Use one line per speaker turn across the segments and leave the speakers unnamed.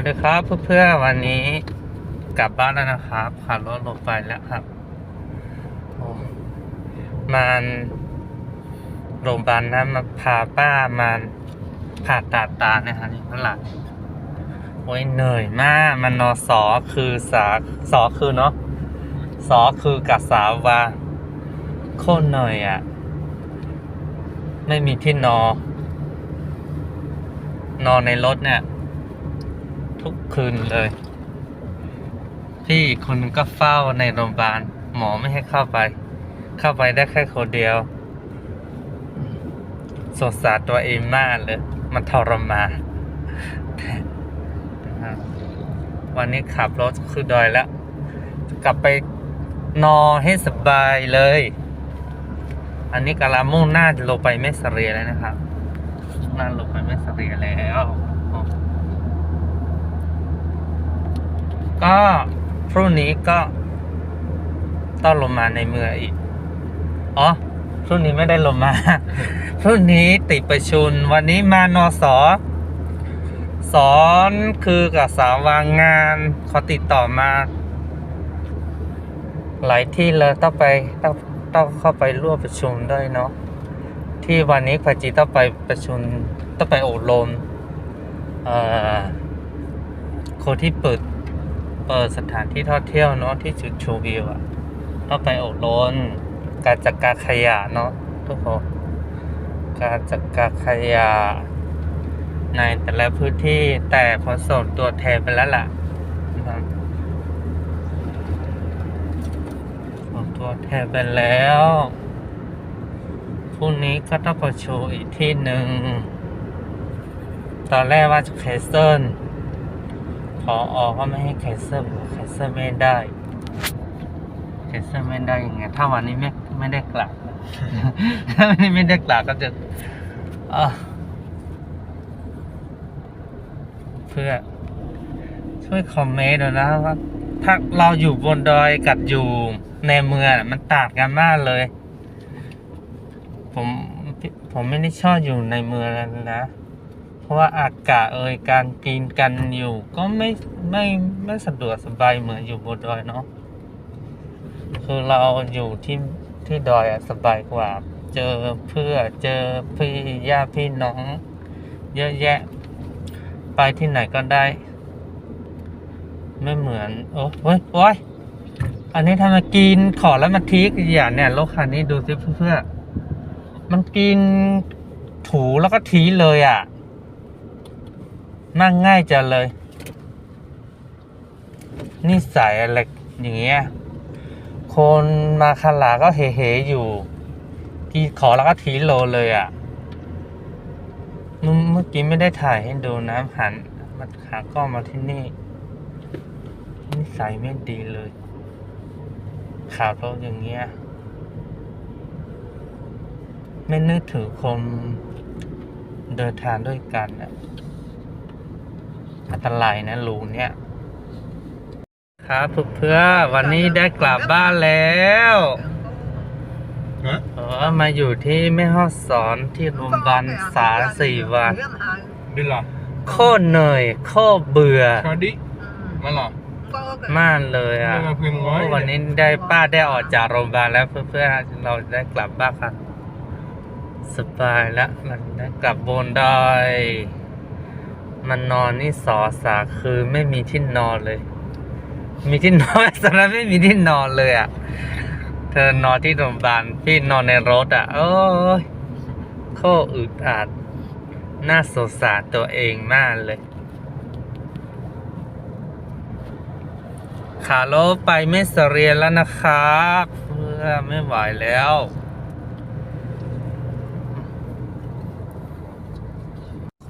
วัสดีครับเพื่อนๆวันนี้กลับบ้านแล้วนะครับขับรถลงไปแล้วครับมันโรงพยาบาลนะมาพาป้ามาผ่าตัดตาเนี่ยฮะนี่ข้างหลังโอ้ยเหนื่อยมากมันนอสอคือสาสอคือเนาะสอคือกับสาวาโคตรเหนื่อยอะ ไม่มีที่นอนนอนในรถเนี่ย ทุกคืนเลย พี่คนนึงก็เฝ้าในโรงพยาบาล หมอไม่ให้เข้าไป เข้าไปได้แค่คนเดียว สงสารตัวเองมากเลย มันทรมานวันนี้ขับรถคือดอยแล้ว กลับไปนอนให้สบายเลย อันนี้กำลังมุ่งหน้าลงไปแม่เสรียแล้วนะครับหน้าลงไปแม่เสรียแล้วโอ้ ก็พรุ่งนี้ก็ต้องลงมาในเมืองอีก อ๋อ พรุ่งนี้ไม่ได้ลงมา พรุ่งนี้ติดประชุม วันนี้มานอสอสอนคือกับสาววางงานเขาติดต่อมา หลายที่เลยต้องไปต้องต้องเข้าไปร่วมประชุมด้วยเนาะที่วันนี้พาจีต้องไปประชุมต้องไปอบรมเอ่อคนที่เปิด เปิดสถานที่ท่องเที่ยวเนาะที่จุดชมวิวอะต้องไปอบรมการจัดการขยะเนาะทุกคนการจัดการขยะในแต่ละพื้นที่แต่พอส่งตัวแทนไปแล้วล่ะนะครับส่งตัวแทนไปแล้วพรุ่งนี้ก็ต้องประชุมอีกที่หนึ่งตอนแรกว่าจะเคสเซิล ออก็ไม่ให้แคนเซิลแคนเซิลไม่ได้แคนเซิลไม่ได้ยังไงถ้าวันนี้ไม่ไม่ได้กลับถ้าวันนี้ไม่ได้กลับก็จะเพื่อช่วยคอมเมนต์หน่อยนะว่าถ้าเราอยู่บนดอยกับอยู่ในเมืองมันต่างกันมากเลย ผมผมไม่ได้ชอบอยู่ในเมืองแล้วนะ ราะว่าอากาศเอ่ยการกินกันอยู่ ก็ไม่ไม่ไม่สะดวกสบายเหมือนอยู่บนดอยเนาะคือเราอยู่ที่ที่ดอยอะสบายกว่า เจอเพื่อเจอพี่ญาติพี่น้อง เยอะแยะ ไปที่ไหนก็ได้ ไม่เหมือน โอ้ยโอ้ยอันนี้ทำไมกินขอแล้วมันทีกอย่างเนี่ยรถคันนี้ดูสิเพื่อนมันกินถูแล้วก็ทีเลยอะ นั่งง่ายจังเลยนี่ใสอะไรอย่างเงี้ยคนมาคาลาก็เฮๆอยู่ ที่ขอแล้วก็ทีโลเลยอะ่ะเมื่อเมื่อกี้ไม่ได้ถ่ายให้ดูนะหันมาขากล้องมาที่นี่นิสัยไม่ดีเลยข่าวรถอย่างเงี้ย ไม่นึกถึงคนเดินทางด้วยกันอะ อันตรายนะรูเนี่ย ครับเพื่อนๆวันนี้ได้กลับบ้านแล้ว
ฮะ
เออมาอยู่ที่แม่ห้องสอนที่โรงพยาบาลสามสี่วัน
บิลล่ะ
โคตรเหนื่อยโคตรเบื่อ
ชาดิมาล่ะ
มากเลยอะ
ไม่มาเพิ่งไว้
โอ้วันนี้ได้ป้าได้ออกจากโรงพยาบาลแล้วเพื่อนๆเราได้กลับบ้านครับสบายแล้วมันได้กลับบนดอย มันนอนนี่สอสาคือไม่มีที่นอนเลย มีที่นอนสำหรับไม่มีที่นอนเลยอะ เธอนอนที่โรงพยาบาลพี่นอนในรถอะ โอ้ยโคตรอึดอัดน่าสงสารตัวเองมากเลยขาโลไปไม่เสเรียนแล้วนะครับเพื่อไม่ไหวแล้ว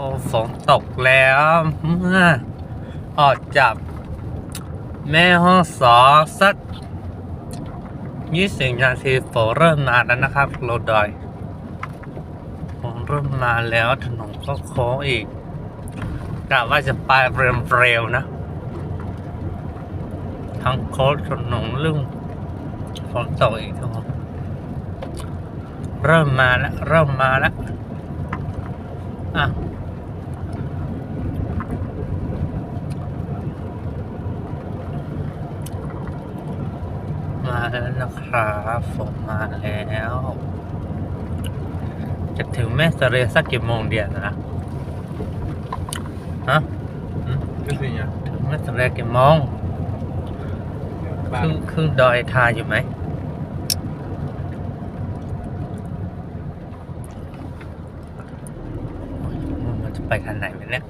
โอ้ฝนตกแล้วเมื่อออกจากแม่ห้องสอสักยี่สิบนาทีฝนเริ่มมาแล้วนะครับโรดอยฝนเริ่มมาแล้วถนนก็โค้งอีกกะว่าจะไปเร็วๆนะ ทั้งโค้ดถนนลุ่งฝนตกอีกทุกคนเริ่มมาแล้ว เริ่มมาแล้ว อะ แล้วนะครับฝนมาแล้ว จะถึงแม่เสเรสักกี่โมงเดียวนะฮะ
อืมก็คือเนี่ย
ถึงแม่เสเรกี่โมง
บ้า
ครึ่
น
งครึ่งดอยทาอยู่ไหมมันจะไปทางไหนวะเนี่ย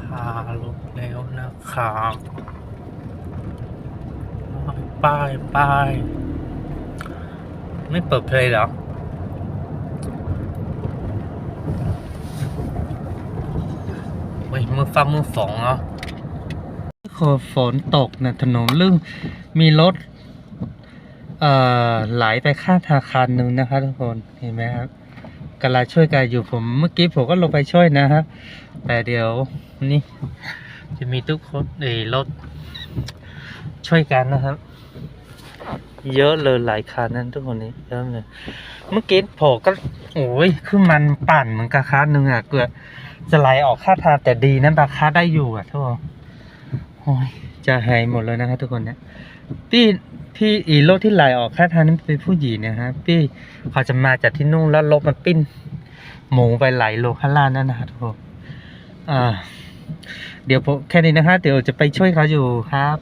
พาลุกแล้วนะครับป้ายป้ายไม่เปิดเพลงหรอเฮ้ยมือฟ้ามือฝองเนาะโคฝนตกนะถนนลื่นมีรถเอ่อไหลไปข้างธนาคารหนึ่งนะครับทุกคนเห็นไหมครับ กำลังช่วยกันอยู่ผมเมื่อกี้ผมก็ลงไปช่วยนะครับ แต่เดี๋ยวนี่ จะมีทุกคนเอรถช่วยกันนะครับ เยอะเลยหลายคันนั้นทุกคนนี้เยอะเลยเมื่อกี้ผมก็โอ้ยคือมันปั่นเหมือนกับคันหนึ่งอะเกือบจะไหลออกข้างทางแต่ดีนั้นราคาได้อยู่อะทุกคน โอ้ยจะหายหมดเลยนะครับทุกคนเนี่ยพี่พี่อีรถที่ไหลออกข้างทางนั้นเป็นผู้หญิงนะฮะพี่เขาจะมาจากที่นู่นแล้วรถมันปิ้น หมูไปไหลลงข้างล่างนั่นนะครับทุกคนอ่าเดี๋ยวผมแค่นี้นะฮะเดี๋ยวจะไปช่วยเขาอยู่ครับ